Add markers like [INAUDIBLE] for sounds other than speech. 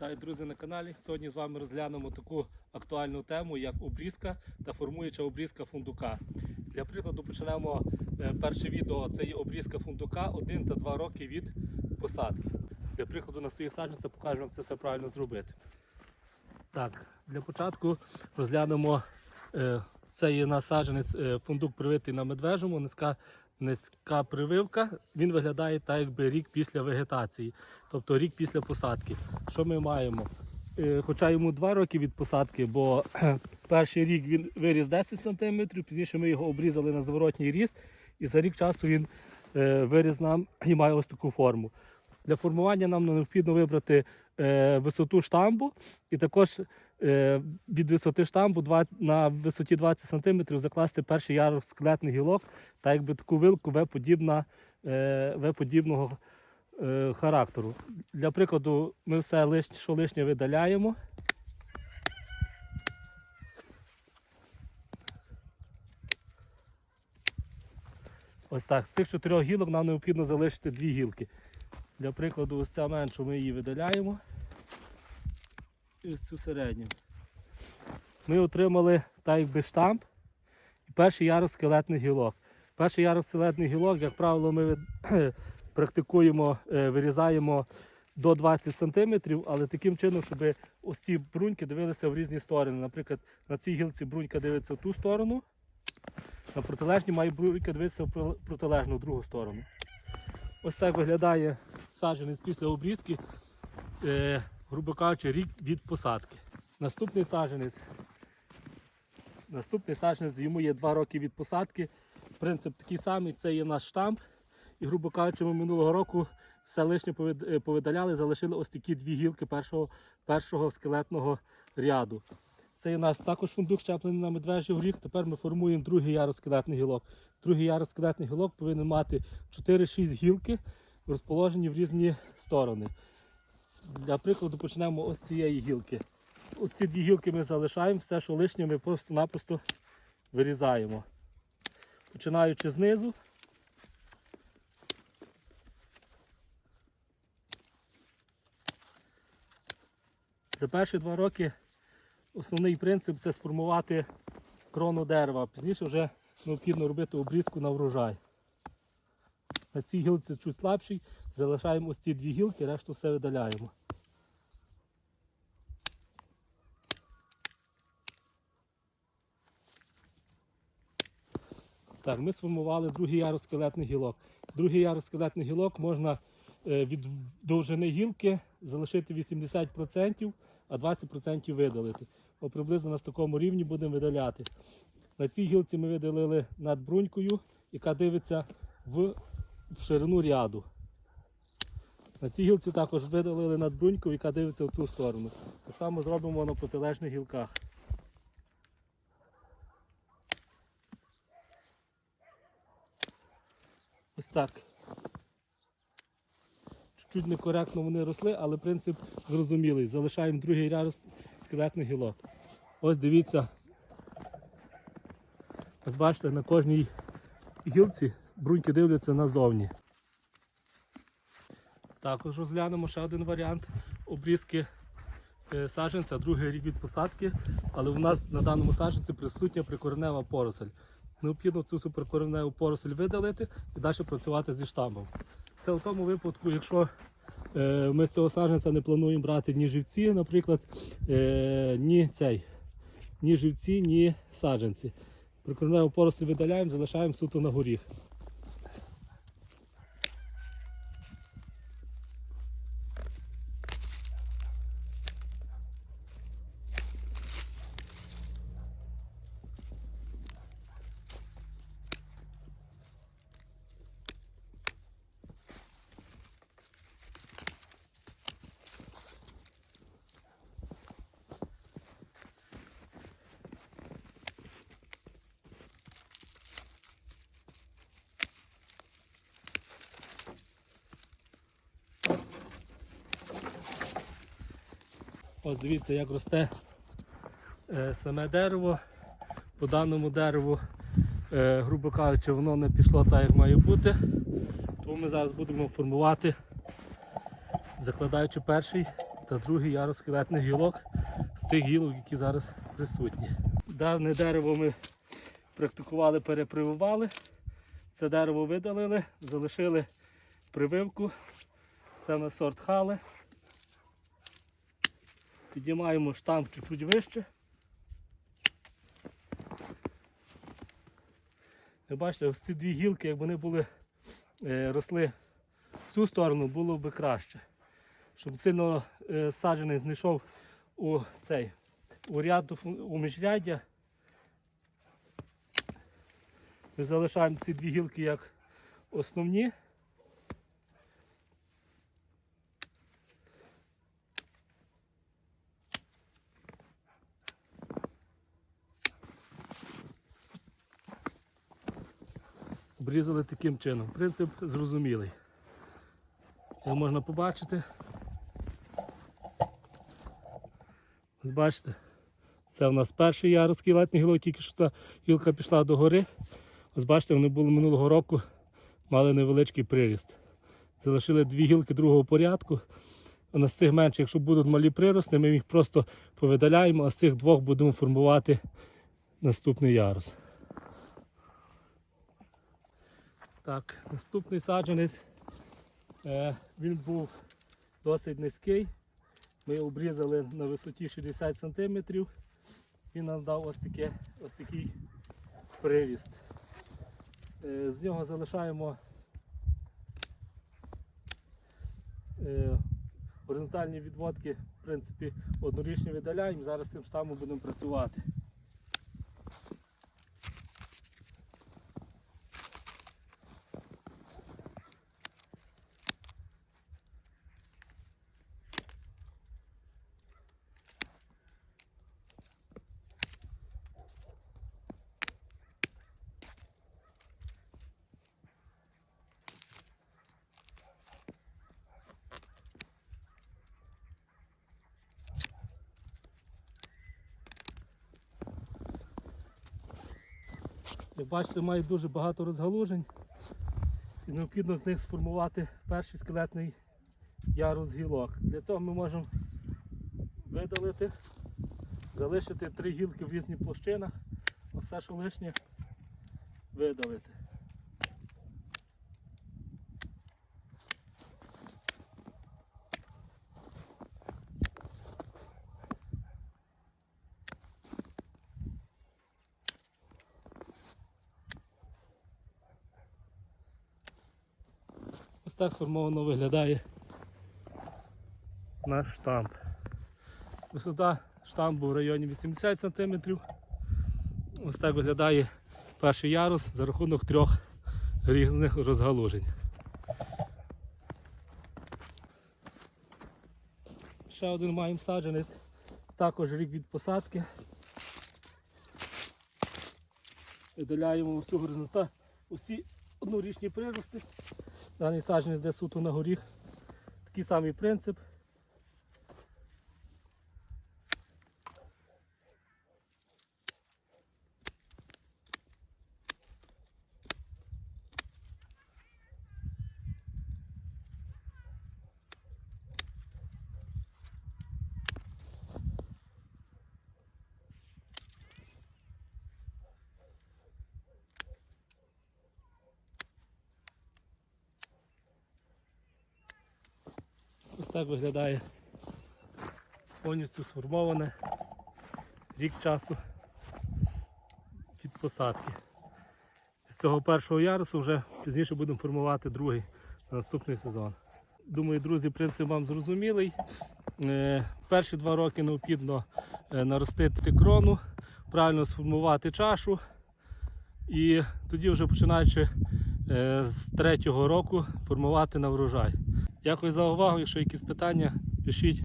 Вітаю, друзі, на каналі. Сьогодні з вами розглянемо таку актуальну тему, як обрізка та формуюча обрізка фундука. Для прикладу почнемо е, перше відео. Це є обрізка фундука 1 та 2 роки від посадки. Для прикладу на своїх саджанцях покажемо, як це все правильно зробити. Так, для початку розглянемо. е, Це є насадженець е, фундук привитий на медвежому, низька, низька прививка. Він виглядає так, якби рік після вегетації, тобто рік після посадки. Що ми маємо? Е, Хоча йому 2 роки від посадки, бо перший рік він виріс 10 см, пізніше ми його обрізали на зворотній ріст, і за рік часу він е, виріс нам і має ось таку форму. Для формування нам необхідно вибрати е, висоту штамбу і також е, від висоти штамбу на висоті 20 см закласти перший ярус скелетний гілок та якби таку вилку В-подібна, е, В-подібного е, характеру. Для прикладу, ми все лиш, що лишнє видаляємо. Ось так. З тих чотирьох гілок нам необхідно залишити дві гілки. Для прикладу, ось ця меншу ми її видаляємо. Ось цю середню. Ми отримали так якби штамп і перший ярус скелетних гілок. Перший ярус скелетних гілок, як правило, ми [CLEARS THROAT] практикуємо, е, вирізаємо до 20 см, але таким чином, щоб ось ці бруньки дивилися в різні сторони. Наприклад, на цій гілці брунька дивиться в ту сторону, на протилежній має брунька дивитися в протилежну в другу сторону. Ось так виглядає саджанець після обрізки, е, грубо кажучи, рік від посадки. Наступний саджанець. Наступний саджанець йому є 2 роки від посадки. Принцип такий самий, це є наш штамп. І, грубо кажучи, ми минулого року все лишнє е, повидаляли, залишили ось такі дві гілки першого, першого скелетного ряду. Це є наш також фундук щеплений на медвежий горіх. Тепер ми формуємо другий ярус скелетних гілок. Другий ярус скелетних гілок повинен мати 4-6 гілки, розположені в різні сторони. Для прикладу почнемо ось цієї гілки. Ось ці дві гілки ми залишаємо, все, що лишнє, ми просто-напросто вирізаємо. Починаючи знизу. За перші два роки основний принцип це сформувати крону дерева. Пізніше вже необхідно робити обрізку на врожай. На цій гілці чуть слабший, залишаємо ось ці дві гілки, решту все видаляємо. Так, ми сформували другий ярус скелетних гілок. Другий ярус скелетних гілок можна е, від довжини гілки залишити 80%, а 20% видалити. О, приблизно на такому рівні будемо видаляти. На цій гілці ми видалили над брунькою, яка дивиться в, в ширину ряду. На цій гілці також видалили над брунькою, яка дивиться в ту сторону. Так само зробимо на протилежних гілках. Ось так. Чуть-чуть некоректно вони росли, але принцип зрозумілий. Залишаємо другий ряд скелетних гілок. Ось дивіться. Ось бачите, на кожній гілці бруньки дивляться назовні. Також розглянемо ще один варіант обрізки е, саджанця, другий рік від посадки, але у нас на даному саджанці присутня прикоренева поросль. Необхідно цю суперкореневу поросль видалити і далі працювати зі штамбом. Це в тому випадку, якщо е, ми з цього саджанця не плануємо брати ні живці, наприклад, е, ні цей, ні живці, ні саджанці. Прикореневу поросль видаляємо, залишаємо суто на горіх. Ось дивіться, як росте е, саме дерево. По даному дереву, е, грубо кажучи, воно не пішло так, як має бути. Тому ми зараз будемо формувати, закладаючи перший та другий ярус скелетних гілок з тих гілок, які зараз присутні. Дане дерево ми практикували, перепрививали. Це дерево видалили, залишили прививку. Це на сорт хали. Піднімаємо штамп чуть-чуть вище. Ви бачите, ось ці дві гілки, як вони були, е, росли в цю сторону, було б краще. Щоб сильно е, саджанець знайшов у цей у ряду у міжряддя. Ми залишаємо ці дві гілки як основні. Обрізали таким чином. Принцип зрозумілий. Як можна побачити. Ось бачите, це у нас перший ярус скелетних гілок, тільки що ця гілка пішла до гори. Ось бачите, вони були минулого року, мали невеличкий приріст. Залишили дві гілки другого порядку. На з цих менших, якщо будуть малі прирости, ми їх просто повидаляємо, а з цих двох будемо формувати наступний ярус. Так, наступний саджанець. Е, він був досить низький. Ми обрізали на висоті 60 см. Він нам дав ось, таке, ось такий приріст. Е, з нього залишаємо е, горизонтальні відводки, в принципі, однорічні видаляємо. Зараз цим штамом будемо працювати. Як бачите, мають дуже багато розгалужень. І необхідно з них сформувати перший скелетний ярус гілок. Для цього ми можемо видалити, залишити три гілки в різних площинах, а все, що лишнє, видалити. Ось так сформовано виглядає наш штамп. Висота штампу в районі 80 см. Ось так виглядає перший ярус за рахунок трьох різних розгалужень. Ще один маємо саджанець, також рік від посадки. Видаляємо всю горизонталь, усі однорічні прирости. Даний саджанець де суто на горіх. Такий самий принцип. Так виглядає повністю сформоване рік часу від посадки. З цього першого ярусу вже пізніше будемо формувати другий на наступний сезон. Думаю, друзі, принцип вам зрозумілий. Е, Перші два роки необхідно е, наростити крону, правильно сформувати чашу. І тоді, вже починаючи е, з третього року, формувати на врожай. Дякую за увагу. Якщо якісь питання, пишіть.